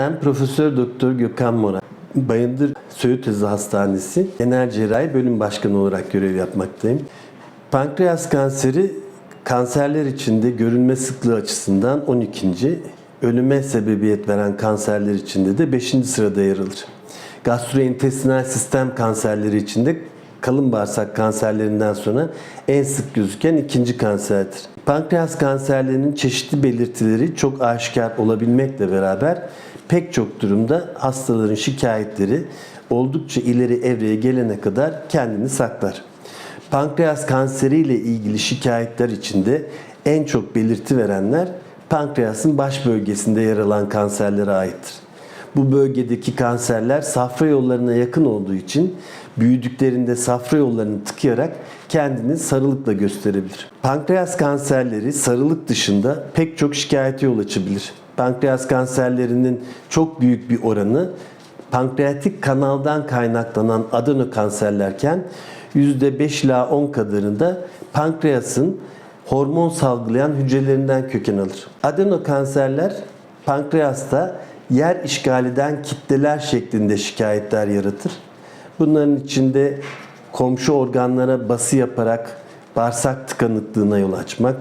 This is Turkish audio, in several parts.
Ben Profesör Doktor Gökhan Mora. Bayındır Söğüt Özü Hastanesi Genel Cerrahi Bölüm Başkanı olarak görev yapmaktayım. Pankreas kanseri kanserler içinde görülme sıklığı açısından 12. Ölüme sebebiyet veren kanserler içinde de 5. sırada yer alır. Gastrointestinal sistem kanserleri içinde kalın bağırsak kanserlerinden sonra en sık gözüken ikinci kanserdir. Pankreas kanserlerinin çeşitli belirtileri çok aşikar olabilmekle beraber pek çok durumda hastaların şikayetleri oldukça ileri evreye gelene kadar kendini saklar. Pankreas kanseri ile ilgili şikayetler içinde en çok belirti verenler pankreasın baş bölgesinde yer alan kanserlere aittir. Bu bölgedeki kanserler safra yollarına yakın olduğu için büyüdüklerinde safra yollarını tıkayarak kendini sarılıkla gösterebilir. Pankreas kanserleri sarılık dışında pek çok şikayete yol açabilir. Pankreas kanserlerinin çok büyük bir oranı pankreatik kanaldan kaynaklanan adenokanserlerken %5 ila 10 kadarında pankreasın hormon salgılayan hücrelerinden köken alır. Adenokanserler pankreasta yer işgal eden kitleler şeklinde şikayetler yaratır. Bunların içinde komşu organlara bası yaparak bağırsak tıkanıklığına yol açmak,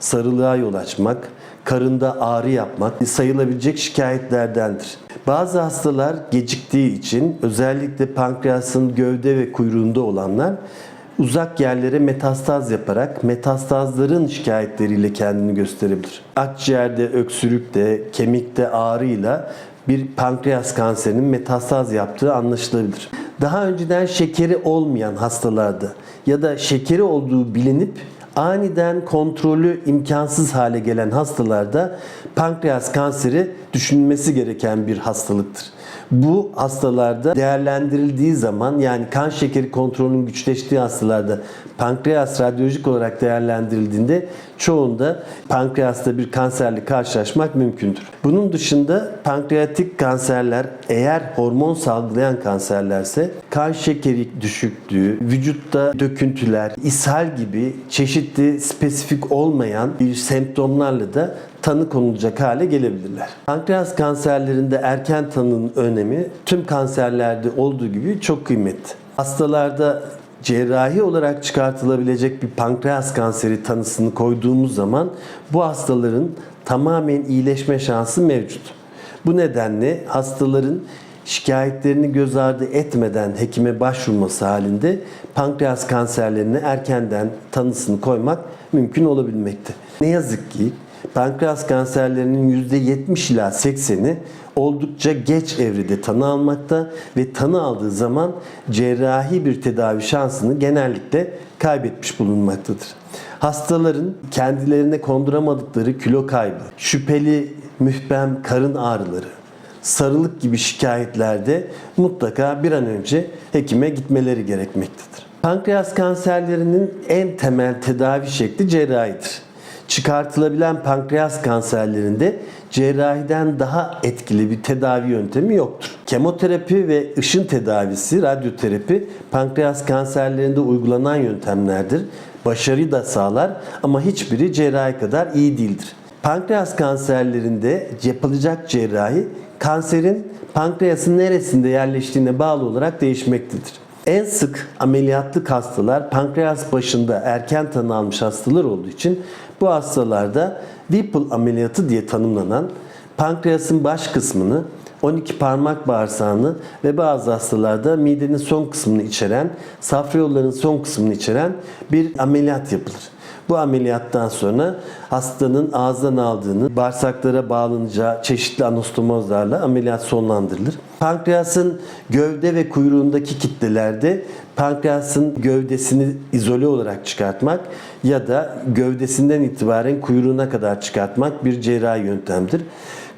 sarılığa yol açmak, karında ağrı yapmak sayılabilecek şikayetlerdendir. Bazı hastalar geciktiği için özellikle pankreasın gövde ve kuyruğunda olanlar uzak yerlere metastaz yaparak metastazların şikayetleriyle kendini gösterebilir. Akciğerde öksürükte, kemikte ağrıyla bir pankreas kanserinin metastaz yaptığı anlaşılabilir. Daha önceden şekeri olmayan hastalarda ya da şekeri olduğu bilinip aniden kontrolü imkansız hale gelen hastalarda pankreas kanseri düşünülmesi gereken bir hastalıktır. Bu hastalarda değerlendirildiği zaman yani kan şekeri kontrolünün güçleştiği hastalarda pankreas radyolojik olarak değerlendirildiğinde çoğunda pankreasta bir kanserle karşılaşmak mümkündür. Bunun dışında pankreatik kanserler eğer hormon salgılayan kanserlerse kan şekeri düşüklüğü, vücutta döküntüler, ishal gibi çeşitli spesifik olmayan bir semptomlarla da tanı konulacak hale gelebilirler. Pankreas kanserlerinde erken tanının önemi tüm kanserlerde olduğu gibi çok kıymetli. Hastalarda cerrahi olarak çıkartılabilecek bir pankreas kanseri tanısını koyduğumuz zaman bu hastaların tamamen iyileşme şansı mevcut. Bu nedenle hastaların şikayetlerini göz ardı etmeden hekime başvurması halinde pankreas kanserlerine erkenden tanısını koymak mümkün olabilmekte. Ne yazık ki pankreas kanserlerinin %70 ila 80'i oldukça geç evrede tanı almakta ve tanı aldığı zaman cerrahi bir tedavi şansını genellikle kaybetmiş bulunmaktadır. Hastaların kendilerine konduramadıkları kilo kaybı, şüpheli mühbem karın ağrıları, sarılık gibi şikayetlerde mutlaka bir an önce hekime gitmeleri gerekmektedir. Pankreas kanserlerinin en temel tedavi şekli cerrahidir çıkartılabilen pankreas kanserlerinde cerrahiden daha etkili bir tedavi yöntemi yoktur. Kemoterapi ve ışın tedavisi, radyoterapi pankreas kanserlerinde uygulanan yöntemlerdir. Başarı da sağlar ama hiçbiri cerrahi kadar iyi değildir. Pankreas kanserlerinde yapılacak cerrahi kanserin pankreasın neresinde yerleştiğine bağlı olarak değişmektedir. En sık ameliyatlık hastalar pankreas başında erken tanı almış hastalar olduğu için bu hastalarda Whipple ameliyatı diye tanımlanan pankreasın baş kısmını 12 parmak bağırsağını ve bazı hastalarda midenin son kısmını içeren, safra yollarının son kısmını içeren bir ameliyat yapılır. Bu ameliyattan sonra hastanın ağızdan aldığını bağırsaklara bağlanacağı çeşitli anastomozlarla ameliyat sonlandırılır. Pankreasın gövde ve kuyruğundaki kitlelerde pankreasın gövdesini izole olarak çıkartmak ya da gövdesinden itibaren kuyruğuna kadar çıkartmak bir cerrahi yöntemdir.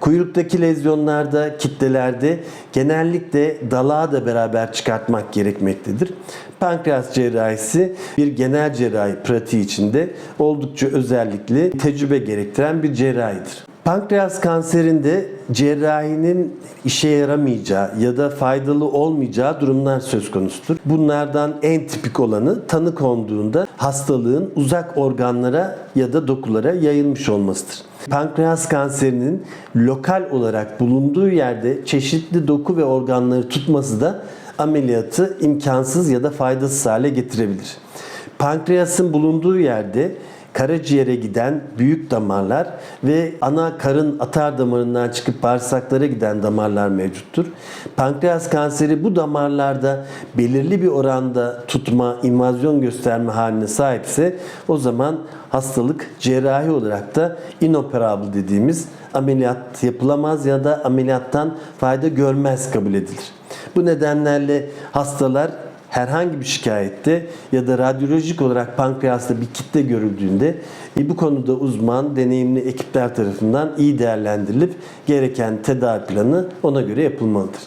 Kuyruktaki lezyonlarda, kitlelerde genellikle dalağı da beraber çıkartmak gerekmektedir. Pankreas cerrahisi bir genel cerrahi pratiği içinde oldukça özellikli, tecrübe gerektiren bir cerrahidir. Pankreas kanserinde cerrahinin işe yaramayacağı ya da faydalı olmayacağı durumlar söz konusudur. Bunlardan en tipik olanı tanı konduğunda hastalığın uzak organlara ya da dokulara yayılmış olmasıdır. Pankreas kanserinin lokal olarak bulunduğu yerde çeşitli doku ve organları tutması da ameliyatı imkansız ya da faydasız hale getirebilir. Pankreasın bulunduğu yerde karaciğere giden büyük damarlar ve ana karın atar damarından çıkıp bağırsaklara giden damarlar mevcuttur. Pankreas kanseri bu damarlarda belirli bir oranda tutma, invazyon gösterme haline sahipse o zaman hastalık cerrahi olarak da inoperable dediğimiz ameliyat yapılamaz ya da ameliyattan fayda görmez kabul edilir. Bu nedenlerle hastalar herhangi bir şikayette ya da radyolojik olarak pankreasta bir kitle görüldüğünde e, bu konuda uzman, deneyimli ekipler tarafından iyi değerlendirilip gereken tedavi planı ona göre yapılmalıdır.